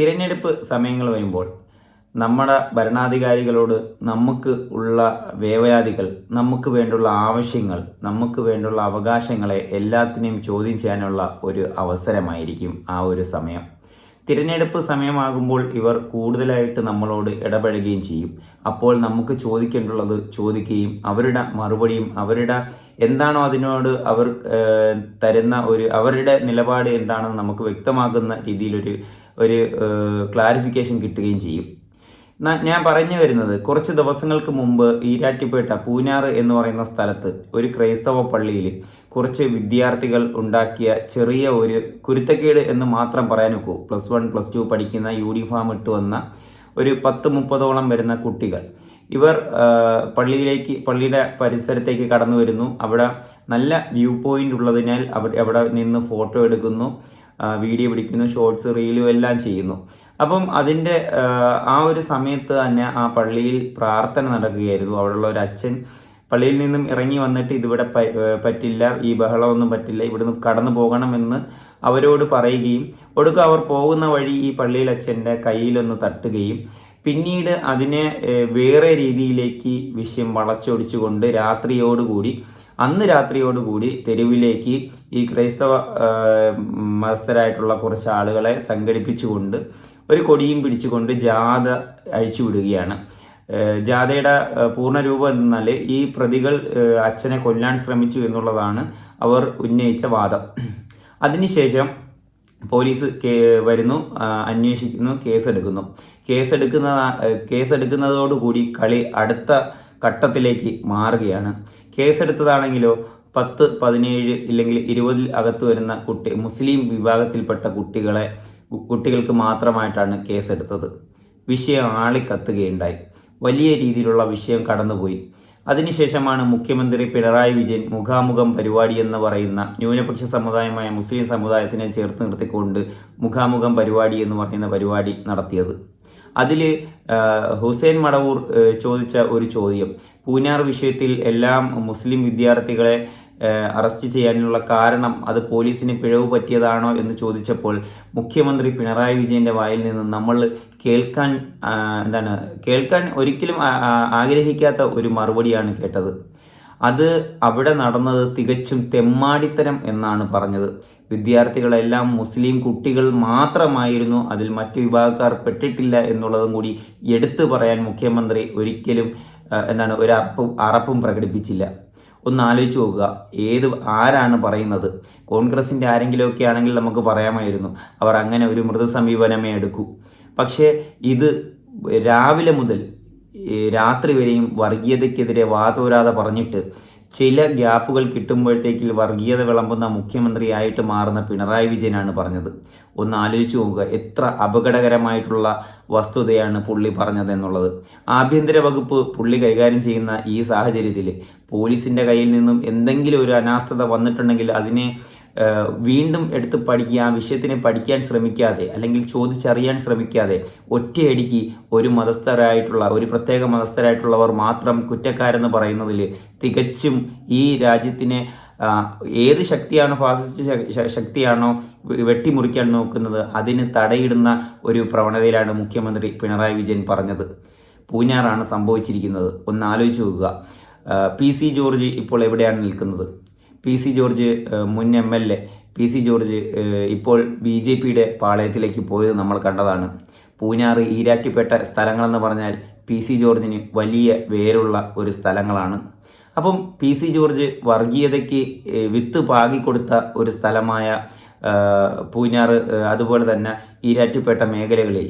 തിരഞ്ഞെടുപ്പ് സമയങ്ങൾ വരുമ്പോൾ നമ്മുടെ ഭരണാധികാരികളോട് നമുക്ക് ഉള്ള വേവയാദികൾ നമുക്ക് വേണ്ടുള്ള ആവശ്യങ്ങൾ നമുക്ക് വേണ്ടുള്ള അവകാശങ്ങളെ എല്ലാത്തിനെയും ചോദ്യം ചെയ്യാനുള്ള ഒരു അവസരമായിരിക്കും ആ ഒരു സമയം. തിരഞ്ഞെടുപ്പ് സമയമാകുമ്പോൾ ഇവർ കൂടുതലായിട്ട് നമ്മളോട് ഇടപഴകുകയും ചെയ്യും. അപ്പോൾ നമുക്ക് ചോദിക്കേണ്ടുള്ളത് ചോദിക്കുകയും അവരുടെ മറുപടിയും അവരുടെ എന്താണോ അതിനോട് അവർ തരുന്ന ഒരു അവരുടെ നിലപാട് എന്താണെന്ന് നമുക്ക് വ്യക്തമാകുന്ന രീതിയിലൊരു ഒരു ക്ലാരിഫിക്കേഷൻ കിട്ടുകയും ചെയ്യും. ഞാൻ പറഞ്ഞു വരുന്നത് കുറച്ച് ദിവസങ്ങൾക്ക് മുമ്പ് ഈരാറ്റിപ്പേട്ട പൂനാർ എന്ന് പറയുന്ന സ്ഥലത്ത് ഒരു ക്രൈസ്തവ പള്ളിയിൽ കുറച്ച് വിദ്യാർത്ഥികൾ ഉണ്ടാക്കിയ ചെറിയ ഒരു കുരുത്തക്കേട് എന്ന് മാത്രം പറയാൻ ഒക്കൂ. പ്ലസ് വൺ പ്ലസ് ടു പഠിക്കുന്ന യൂണിഫോം ഇട്ട് വന്ന ഒരു പത്ത് മുപ്പതോളം വരുന്ന കുട്ടികൾ. ഇവർ പള്ളിയിലേക്ക് പള്ളിയുടെ പരിസരത്തേക്ക് കടന്നു വരുന്നു. അവിടെ നല്ല വ്യൂ പോയിന്റ് ഉള്ളതിനാൽ അവർ അവിടെ നിന്ന് ഫോട്ടോ എടുക്കുന്നു. വീഡിയോ പിടിക്കുന്നു ഷോർട്സ് റീലും എല്ലാം ചെയ്യുന്നു. അപ്പം അതിന്റെ ആ, ഒരു സമയത്ത് തന്നെ ആ പള്ളിയിൽ പ്രാർത്ഥന നടക്കുകയായിരുന്നു. അവിടെയുള്ള ഒരു അച്ഛൻ പള്ളിയിൽ നിന്നും ഇറങ്ങി വന്നിട്ട് ഇതിവിടെ പറ്റില്ല ഈ ബഹളമൊന്നും പറ്റില്ല ഇവിടുന്ന് കടന്നു പോകണമെന്ന് അവരോട് പറയുകയും ഒടുക്കം അവർ പോകുന്ന വഴി ഈ പള്ളിയിൽ അച്ഛന്റെ കയ്യിലൊന്ന് തട്ടുകയും പിന്നീട് അതിനെ വേറെ രീതിയിലേക്ക് വിഷയം വളച്ചൊടിച്ചുകൊണ്ട് രാത്രിയോടുകൂടി അന്ന് രാത്രിയോടുകൂടി തെരുവിലേക്ക് ഈ ക്രൈസ്തവ മതസ്ഥരായിട്ടുള്ള കുറച്ച് ആളുകളെ സംഘടിപ്പിച്ചുകൊണ്ട് ഒരു കൊടിയും പിടിച്ചുകൊണ്ട് ജാഥ അഴിച്ചുവിടുകയാണ് വിടുകയാണ്. ജാഥയുടെ പൂർണരൂപം എന്നാൽ ഈ പ്രതികൾ അച്ഛനെ കൊല്ലാൻ ശ്രമിച്ചു എന്നുള്ളതാണ് അവർ ഉന്നയിച്ച വാദം. അതിനുശേഷം പോലീസ് വരുന്നു അന്വേഷിക്കുന്നു കേസെടുക്കുന്നു. കേസെടുക്കുന്ന കേസെടുക്കുന്നതോടുകൂടി കളി അടുത്ത ഘട്ടത്തിലേക്ക് മാറുകയാണ്. കേസെടുത്തതാണെങ്കിലോ പത്ത് പതിനേഴ് ഇല്ലെങ്കിൽ ഇരുപതിൽ അകത്ത് വരുന്ന കുട്ടി മുസ്ലിം വിഭാഗത്തിൽപ്പെട്ട കുട്ടികളെ കുട്ടികൾക്ക് മാത്രമായിട്ടാണ് കേസെടുത്തത്. വിഷയം ആളിക്കത്തുകയുണ്ടായി. വലിയ രീതിയിലുള്ള വിഷയം കടന്നുപോയി. അതിനുശേഷമാണ് മുഖ്യമന്ത്രി പിണറായി വിജയൻ മുഖാമുഖം പരിപാടി എന്ന് പറയുന്ന ന്യൂനപക്ഷ സമുദായമായ മുസ്ലിം സമുദായത്തിനെ ചേർത്ത് നിർത്തിക്കൊണ്ട് മുഖാമുഖം പരിപാടി എന്ന് പറയുന്ന പരിപാടി നടത്തിയത്. അതിൽ ഹുസൈൻ മടവൂർ ചോദിച്ച ഒരു ചോദ്യം. പൂനാർ വിഷയത്തിൽ എല്ലാം മുസ്ലിം വിദ്യാർത്ഥികളെ അറസ്റ്റ് ചെയ്യാനുള്ള കാരണം അത് പോലീസിന് പിഴവ് പറ്റിയതാണോ എന്ന് ചോദിച്ചപ്പോൾ മുഖ്യമന്ത്രി പിണറായി വിജയന്റെ വായിൽ നിന്ന് നമ്മൾ കേൾക്കാൻ എന്താണ് കേൾക്കാൻ ഒരിക്കലും ആഗ്രഹിക്കാത്ത ഒരു മറുപടിയാണ് കേട്ടത്. അത് അവിടെ നടന്നത് തികച്ചും തെമ്മാടിത്തരം എന്നാണ് പറഞ്ഞത്. വിദ്യാർത്ഥികളെല്ലാം മുസ്ലിം കുട്ടികൾ മാത്രമായിരുന്നു അതിൽ മറ്റു വിഭാഗക്കാർ പെട്ടിട്ടില്ല എന്നുള്ളതും കൂടി എടുത്തു പറയാൻ മുഖ്യമന്ത്രി ഒരിക്കലും എന്താണ് ഒരു അറപ്പും അറപ്പും പ്രകടിപ്പിച്ചില്ല. ഒന്ന് ആലോചിച്ച് നോക്കുക ഏത് ആരാണ് പറയുന്നത്? കോൺഗ്രസിന്റെ ആരെങ്കിലുമൊക്കെ ആണെങ്കിൽ നമുക്ക് പറയാമായിരുന്നു അവർ അങ്ങനെ ഒരു മൃദു സമീപനമേ എടുക്കൂ. പക്ഷേ ഇത് രാവിലെ മുതൽ രാത്രി വരെയും വർഗീയതയ്ക്കെതിരെ വാതോരാതെ പറഞ്ഞിട്ട് ചില ഗ്യാപ്പുകൾ കിട്ടുമ്പോഴത്തേക്കിൽ വർഗീയത വിളമ്പുന്ന മുഖ്യമന്ത്രിയായിട്ട് മാറുന്ന പിണറായി വിജയനാണ് പറഞ്ഞത്. ഒന്ന് ആലോചിച്ച് നോക്കുക എത്ര അപകടകരമായിട്ടുള്ള വസ്തുതയാണ് പുള്ളി പറഞ്ഞത് എന്നുള്ളത് ആഭ്യന്തര വകുപ്പ് പുള്ളി കൈകാര്യം ചെയ്യുന്ന ഈ സാഹചര്യത്തിൽ പോലീസിന്റെ കയ്യിൽ നിന്നും എന്തെങ്കിലും ഒരു അനാസ്ഥത വന്നിട്ടുണ്ടെങ്കിൽ അതിനെ വീണ്ടും എടുത്ത് പഠിക്കുക ആ വിഷയത്തിനെ പഠിക്കാൻ ശ്രമിക്കാതെ അല്ലെങ്കിൽ ചോദിച്ചറിയാൻ ശ്രമിക്കാതെ ഒറ്റയടിക്ക് ഒരു മതസ്ഥരായിട്ടുള്ള ഒരു പ്രത്യേക മതസ്ഥരായിട്ടുള്ളവർ മാത്രം കുറ്റക്കാരെന്ന് പറയുന്നതിൽ തികച്ചും ഈ രാജ്യത്തിനെ ഏത് ശക്തിയാണോ ഫാസിസ്റ്റ് ശക്തിയാണോ വെട്ടിമുറിക്കാൻ നോക്കുന്നത് അതിന് തടയിടുന്ന ഒരു പ്രവണതയിലാണ് മുഖ്യമന്ത്രി പിണറായി വിജയൻ പറഞ്ഞത്. പൂഞ്ഞാറാണ് സംഭവിച്ചിരിക്കുന്നത്. ഒന്ന് ആലോചിച്ച് നോക്കുക. പി സി ജോർജ് ഇപ്പോൾ എവിടെയാണ് നിൽക്കുന്നത്? പി സി ജോർജ് മുൻ M L A P C George ഇപ്പോൾ ബി ജെ പിയുടെ പാളയത്തിലേക്ക് പോയത് നമ്മൾ കണ്ടതാണ്. പൂഞ്ഞാറ് ഈരാറ്റിപ്പെട്ട സ്ഥലങ്ങളെന്ന് പറഞ്ഞാൽ പി സി ജോർജിന് വലിയ വേരുള്ള ഒരു സ്ഥലങ്ങളാണ്. അപ്പം പി സി ജോർജ് വർഗീയതയ്ക്ക് വിത്ത് പാകിക്കൊടുത്ത ഒരു സ്ഥലമായ പൂഞ്ഞാറ് അതുപോലെ തന്നെ ഈരാറ്റുപേട്ട മേഖലകളിൽ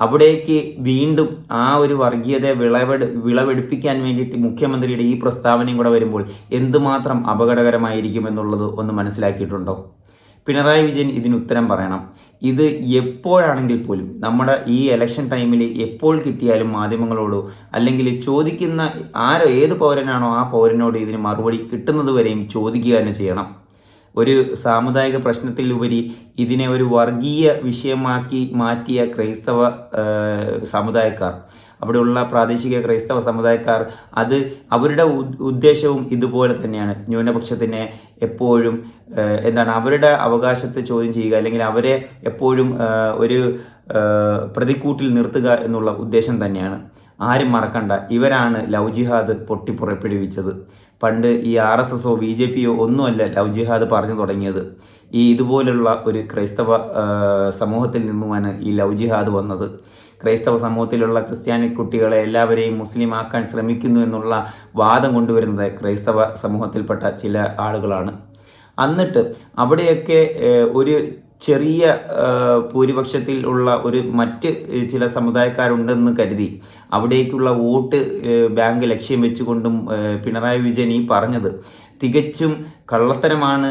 അവിടേക്ക് വീണ്ടും ആ ഒരു വർഗീയതയെ വിളവെടു വിളവെടുപ്പിക്കാൻ വേണ്ടിയിട്ട് മുഖ്യമന്ത്രിയുടെ ഈ പ്രസ്താവനയും കൂടെ വരുമ്പോൾ എന്തുമാത്രം അപകടകരമായിരിക്കും എന്നുള്ളത് ഒന്ന് മനസ്സിലാക്കിയിട്ടുണ്ടോ? പിണറായി വിജയൻ ഇതിന് ഉത്തരം പറയണം. ഇത് എപ്പോഴാണെങ്കിൽ പോലും നമ്മുടെ ഈ ഇലക്ഷൻ ടൈമിൽ എപ്പോൾ കിട്ടിയാലും മാധ്യമങ്ങളോടോ അല്ലെങ്കിൽ ചോദിക്കുന്ന ആരോ ഏത് പൗരനാണോ ആ പൗരനോട് ഇതിന് മറുപടി കിട്ടുന്നത് വരെയും ചോദിക്കുക തന്നെ ചെയ്യണം. ഒരു സാമുദായിക പ്രശ്നത്തിലുപരി ഇതിനെ ഒരു വർഗീയ വിഷയമാക്കി മാറ്റിയ ക്രൈസ്തവ സമുദായക്കാർ. അവിടെയുള്ള പ്രാദേശിക ക്രൈസ്തവ സമുദായക്കാർ അത് അവരുടെ ഉദ്ദേശവും ഇതുപോലെ തന്നെയാണ്. ന്യൂനപക്ഷത്തിനെ എപ്പോഴും എന്താണ് അവരുടെ അവകാശത്തെ ചോദ്യം ചെയ്യുക അല്ലെങ്കിൽ അവരെ എപ്പോഴും ഒരു പ്രതിക്കൂട്ടിൽ നിർത്തുക എന്നുള്ള ഉദ്ദേശം തന്നെയാണ്. ആരും മറക്കണ്ട ഇവരാണ് ലവ് ജിഹാദ് പൊട്ടിപ്പുറപ്പെടുവിച്ചത്. പണ്ട് ഈ ആർ എസ് എസോ ബി ജെ പിയോ ഒന്നുമല്ല ലവ് ജിഹാദ് പറഞ്ഞു തുടങ്ങിയത്. ഈ ഇതുപോലുള്ള ഒരു ക്രൈസ്തവ സമൂഹത്തിൽ നിന്നുമാണ് ഈ ലവ് ജിഹാദ് വന്നത്. ക്രൈസ്തവ സമൂഹത്തിലുള്ള ക്രിസ്ത്യാനി കുട്ടികളെ എല്ലാവരെയും മുസ്ലിം ആക്കാൻ ശ്രമിക്കുന്നു എന്നുള്ള വാദം കൊണ്ടുവരുന്നത് ക്രൈസ്തവ സമൂഹത്തിൽപ്പെട്ട ചില ആളുകളാണ്. എന്നിട്ട് അവിടെയൊക്കെ ഒരു ചെറിയ ഭൂരിപക്ഷത്തിൽ ഉള്ള ഒരു മറ്റ് ചില സമുദായക്കാരുണ്ടെന്ന് കരുതി. അവിടേക്കുള്ള വോട്ട് ബാങ്ക് ലക്ഷ്യം വെച്ചുകൊണ്ടും പിണറായി വിജയൻ ഈ പറഞ്ഞത്. തികച്ചും കള്ളത്തരമാണ്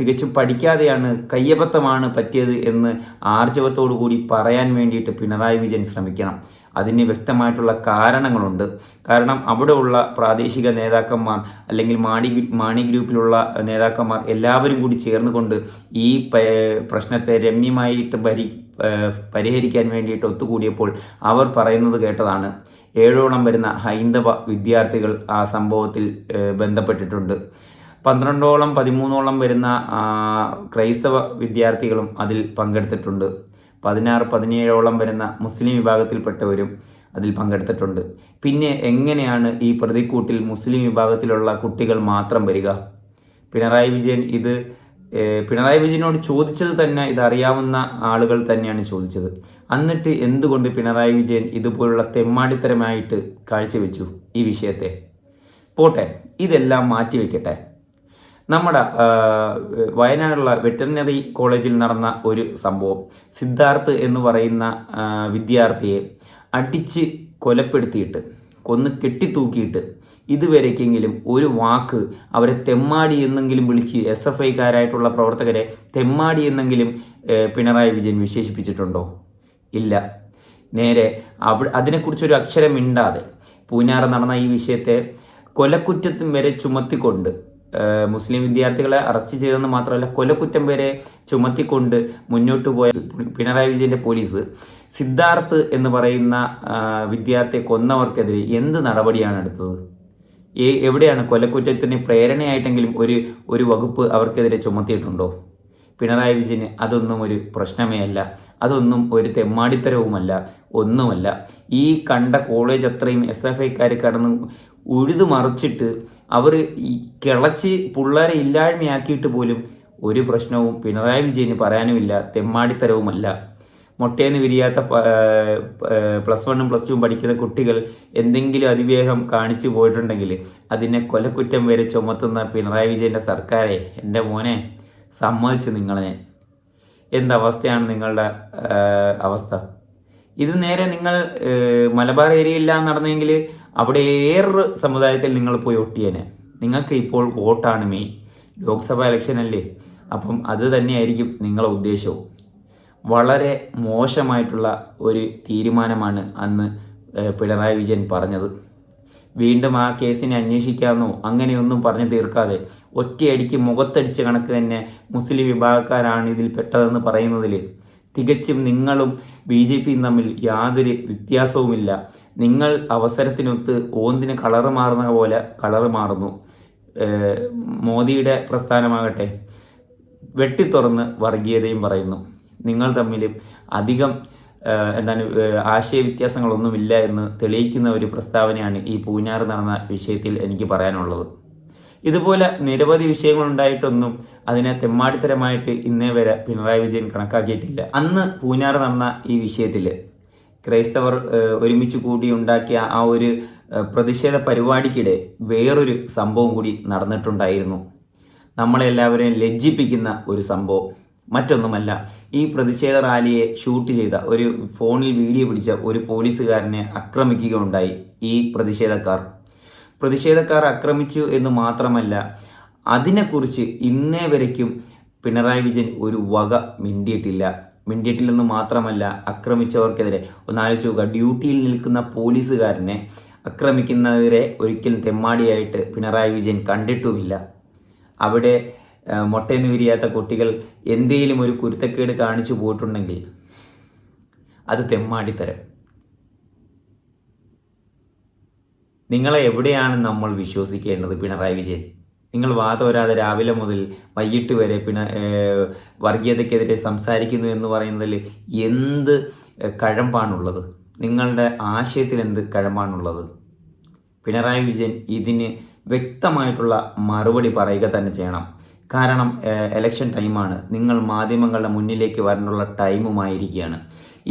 തികച്ചും പഠിക്കാതെയാണ് കയ്യബദ്ധമാണ് പറ്റിയത് എന്ന് ആർജവത്തോടു കൂടി പറയാൻ വേണ്ടിയിട്ട് പിണറായി വിജയൻ ശ്രമിക്കണം. അതിന് വ്യക്തമായിട്ടുള്ള കാരണങ്ങളുണ്ട്. കാരണം അവിടെയുള്ള പ്രാദേശിക നേതാക്കന്മാർ അല്ലെങ്കിൽ മാണി മാണി ഗ്രൂപ്പിലുള്ള നേതാക്കന്മാർ എല്ലാവരും കൂടി ചേർന്നുകൊണ്ട് ഈ പ്രശ്നത്തെ രമ്യമായിട്ട് പരി പരിഹരിക്കാൻ വേണ്ടിയിട്ട് ഒത്തുകൂടിയപ്പോൾ അവർ പറയുന്നത് കേട്ടതാണ്. ഏഴോളം വരുന്ന ഹൈന്ദവ വിദ്യാർത്ഥികൾ ആ സംഭവത്തിൽ ബന്ധപ്പെട്ടിട്ടുണ്ട്. പന്ത്രണ്ടോളം പതിമൂന്നോളം വരുന്ന ക്രൈസ്തവ വിദ്യാർത്ഥികളും അതിൽ പങ്കെടുത്തിട്ടുണ്ട്. പതിനാറ് പതിനേഴോളം വരുന്ന മുസ്ലിം വിഭാഗത്തിൽപ്പെട്ടവരും അതിൽ പങ്കെടുത്തിട്ടുണ്ട്. പിന്നെ എങ്ങനെയാണ് ഈ പ്രതിക്കൂട്ടിൽ മുസ്ലിം വിഭാഗത്തിലുള്ള കുട്ടികൾ മാത്രം വരിക? പിണറായി വിജയൻ ഇത് പിണറായി വിജയനോട് ചോദിച്ചത് തന്നെ ഇതറിയാവുന്ന ആളുകൾ തന്നെയാണ് ചോദിച്ചത്. എന്നിട്ട് എന്തുകൊണ്ട് പിണറായി വിജയൻ ഇതുപോലുള്ള തെമ്മാടിത്തരമായിട്ട് കാഴ്ചവെച്ചു ഈ വിഷയത്തെ? പോട്ടെ ഇതെല്ലാം മാറ്റിവെക്കട്ടെ. നമ്മുടെ വയനാടുള്ള വെറ്ററിനറി കോളേജിൽ നടന്ന ഒരു സംഭവം. സിദ്ധാർത്ഥ് എന്ന് പറയുന്ന വിദ്യാർത്ഥിയെ അടിച്ച് കൊലപ്പെടുത്തിയിട്ട് കൊന്ന് കെട്ടിത്തൂക്കിയിട്ട് ഇതുവരേക്കെങ്കിലും ഒരു വാക്ക് അവരെ തെമ്മാടി എന്നെങ്കിലും വിളിച്ച് എസ് എഫ് ഐക്കാരായിട്ടുള്ള പ്രവർത്തകരെ തെമ്മാടി എന്നെങ്കിലും പിണറായി വിജയൻ വിശേഷിപ്പിച്ചിട്ടുണ്ടോ? ഇല്ല. നേരെ അവ അതിനെക്കുറിച്ചൊരു അക്ഷരം മിണ്ടാതെ പൂഞ്ഞാറ് നടന്ന ഈ വിഷയത്തെ കൊലക്കുറ്റത്തും വരെ ചുമത്തിക്കൊണ്ട് മുസ്ലിം വിദ്യാർത്ഥികളെ അറസ്റ്റ് ചെയ്തെന്ന് മാത്രമല്ല കൊലക്കുറ്റം വരെ ചുമത്തിക്കൊണ്ട് മുന്നോട്ട് പോയ പിണറായി വിജയന്റെ പോലീസ് സിദ്ധാർത്ഥ് എന്ന് പറയുന്ന വിദ്യാർത്ഥിയെ കൊന്നവർക്കെതിരെ എന്ത് നടപടിയാണ് എടുത്തത്? ഏ- എവിടെയാണ് കൊലക്കുറ്റത്തിന് പ്രേരണയായിട്ടെങ്കിലും ഒരു ഒരു വകുപ്പ് അവർക്കെതിരെ ചുമത്തിയിട്ടുണ്ടോ? പിണറായി വിജയന് അതൊന്നും ഒരു പ്രശ്നമേ അല്ല അതൊന്നും ഒരു തെമ്മാടിത്തരവുമല്ല ഒന്നുമല്ല. ഈ കണ്ട കോളേജ് അത്രയും എസ് എഫ് ഐക്കാർ കടന്ന് ഉഴുതു മറിച്ചിട്ട് അവർ ഈ കിളച്ച് പിള്ളേരെ ഇല്ലായ്മയാക്കിയിട്ട് പോലും ഒരു പ്രശ്നവും പിണറായി വിജയന് പറയാനുമില്ല തെമ്മാടിത്തരവുമല്ല. മുട്ടേന്ന് വിരിയാത്ത പ്ലസ് വണ്ണും പ്ലസ് ടുവും പഠിക്കുന്ന കുട്ടികൾ എന്തെങ്കിലും അതിവേഗം കാണിച്ചു പോയിട്ടുണ്ടെങ്കിൽ അതിനെ കൊലക്കുറ്റം വരെ ചുമത്തുന്ന പിണറായി വിജയന്റെ സർക്കാരെ എന്റെ മോനെ സമ്മതിച്ചു നിങ്ങളെ. എന്തവസ്ഥയാണ് നിങ്ങളുടെ അവസ്ഥ? ഇത് നേരെ നിങ്ങൾ മലബാർ ഏരിയയിലാണ് നടന്നെങ്കിൽ അവിടെ ഏറെ സമുദായത്തിൽ നിങ്ങൾ പോയി ഒട്ടിയേനെ നിങ്ങൾക്ക് ഇപ്പോൾ വോട്ടാണ് മെയിൻ ലോക്സഭാ ഇലക്ഷൻ അല്ലേ? അപ്പം അത് തന്നെയായിരിക്കും നിങ്ങളുടെ ഉദ്ദേശവും. വളരെ മോശമായിട്ടുള്ള ഒരു തീരുമാനമാണ് അന്ന് പിണറായി വിജയൻ പറഞ്ഞത്. വീണ്ടും ആ കേസിനെ അന്വേഷിക്കാമെന്നോ അങ്ങനെയൊന്നും പറഞ്ഞു തീർക്കാതെ ഒറ്റയടിക്ക് മുഖത്തടിച്ച കണക്ക് തന്നെ മുസ്ലിം വിഭാഗക്കാരാണ് ഇതിൽ പെട്ടതെന്ന് പറയുന്നതിൽ തികച്ചും നിങ്ങളും ബി ജെ പിയും തമ്മിൽ യാതൊരു വ്യത്യാസവുമില്ല. നിങ്ങൾ അവസരത്തിനൊത്ത് ഓന്തിന് കളറ് മാറുന്ന പോലെ കളറ് മാറുന്നു. മോദിയുടെ പ്രസ്ഥാനമാകട്ടെ. വെട്ടിത്തുറന്ന് വർഗീയതയും പറയുന്നു. നിങ്ങൾ തമ്മിൽ അധികം എന്താണ് ആശയവ്യത്യാസങ്ങളൊന്നുമില്ല എന്ന് തെളിയിക്കുന്ന ഒരു പ്രസ്താവനയാണ് ഈ പൂഞ്ഞാറ് നടന്ന വിഷയത്തിൽ എനിക്ക് പറയാനുള്ളത്. ഇതുപോലെ നിരവധി വിഷയങ്ങളുണ്ടായിട്ടൊന്നും അതിനെ തെമ്മാടിത്തരമായിട്ട് ഇന്നേ വരെ പിണറായി വിജയൻ കണക്കാക്കിയിട്ടില്ല. അന്ന് പൂഞ്ഞാറ് നടന്ന ഈ വിഷയത്തിൽ ക്രൈസ്തവർ ഒരുമിച്ച് കൂടി ഉണ്ടാക്കിയ ആ ഒരു പ്രതിഷേധ പരിപാടിക്കിടെ വേറൊരു സംഭവം കൂടി നടന്നിട്ടുണ്ടായിരുന്നു. നമ്മളെല്ലാവരെയും ലജ്ജിപ്പിക്കുന്ന ഒരു സംഭവം. മറ്റൊന്നുമല്ല ഈ പ്രതിഷേധ റാലിയെ ഷൂട്ട് ചെയ്ത ഒരു ഫോണിൽ വീഡിയോ പിടിച്ച ഒരു പോലീസുകാരനെ ആക്രമിക്കുകയുണ്ടായി ഈ പ്രതിഷേധക്കാർ. പ്രതിഷേധക്കാർ ആക്രമിച്ചു എന്ന് മാത്രമല്ല അതിനെക്കുറിച്ച് ഇന്നേ വരയ്ക്കും പിണറായി വിജയൻ ഒരു വക മിണ്ടിയിട്ടില്ല. മിണ്ടിയിട്ടില്ലെന്ന് മാത്രമല്ല ആക്രമിച്ചവർക്കെതിരെ ഒന്നാലോചിച്ച് നോക്കുക. ഡ്യൂട്ടിയിൽ നിൽക്കുന്ന പോലീസുകാരനെ ആക്രമിക്കുന്നവരെ ഒരിക്കലും തെമ്മാടിയായിട്ട് പിണറായി വിജയൻ കണ്ടിട്ടുമില്ല. അവിടെ മൊട്ടയെന്ന് വിരിയാത്ത കുട്ടികൾ എന്തെങ്കിലും ഒരു കുരുത്തക്കേട് കാണിച്ചു പോയിട്ടുണ്ടെങ്കിൽ അത് തെമ്മാടിത്തരം. നിങ്ങളെ എവിടെയാണ് നമ്മൾ വിശ്വസിക്കേണ്ടത് പിണറായി വിജയൻ? നിങ്ങൾ വാതോരാതെ രാവിലെ മുതൽ വൈകിട്ട് വരെ പിണ വർഗീയതയ്ക്കെതിരെ സംസാരിക്കുന്നു എന്ന് പറയുന്നതിൽ എന്ത് കഴമ്പാണുള്ളത്? നിങ്ങളുടെ ആശയത്തിൽ എന്ത് കഴമ്പാണുള്ളത്? പിണറായി വിജയൻ ഇതിന് വ്യക്തമായിട്ടുള്ള മറുപടി പറയുക തന്നെ ചെയ്യണം. കാരണം എലക്ഷൻ ടൈമാണ് നിങ്ങൾ മാധ്യമങ്ങളുടെ മുന്നിലേക്ക് വരാനുള്ള ടൈമുമായിരിക്കുകയാണ്.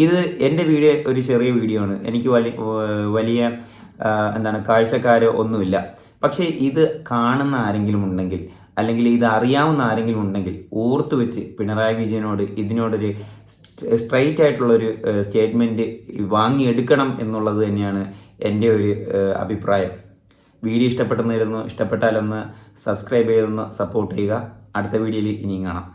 ഇത് എന്റെ വീഡിയോ ഒരു ചെറിയ വീഡിയോ ആണ്. എനിക്ക് വലിയ വലിയ എന്താണ് കാഴ്ചക്കാരോ ഒന്നുമില്ല. പക്ഷേ ഇത് കാണുന്ന ആരെങ്കിലും ഉണ്ടെങ്കിൽ അല്ലെങ്കിൽ ഇത് അറിയാവുന്ന ആരെങ്കിലും ഉണ്ടെങ്കിൽ ഓർത്തു വെച്ച് പിണറായി വിജയനോട് ഇതിനോടൊരു സ്ട്രൈറ്റ് ആയിട്ടുള്ളൊരു സ്റ്റേറ്റ്മെന്റ് വാങ്ങിയെടുക്കണം എന്നുള്ളത് തന്നെയാണ് എന്റെ ഒരു അഭിപ്രായം. വീഡിയോ ഇഷ്ടപ്പെട്ടെന്നിരുന്നു ഇഷ്ടപ്പെട്ടാലൊന്ന് സബ്സ്ക്രൈബ് ചെയ്തൊന്ന് സപ്പോർട്ട് ചെയ്യുക. അടുത്ത വീഡിയോയിൽ ഇനിയും കാണാം.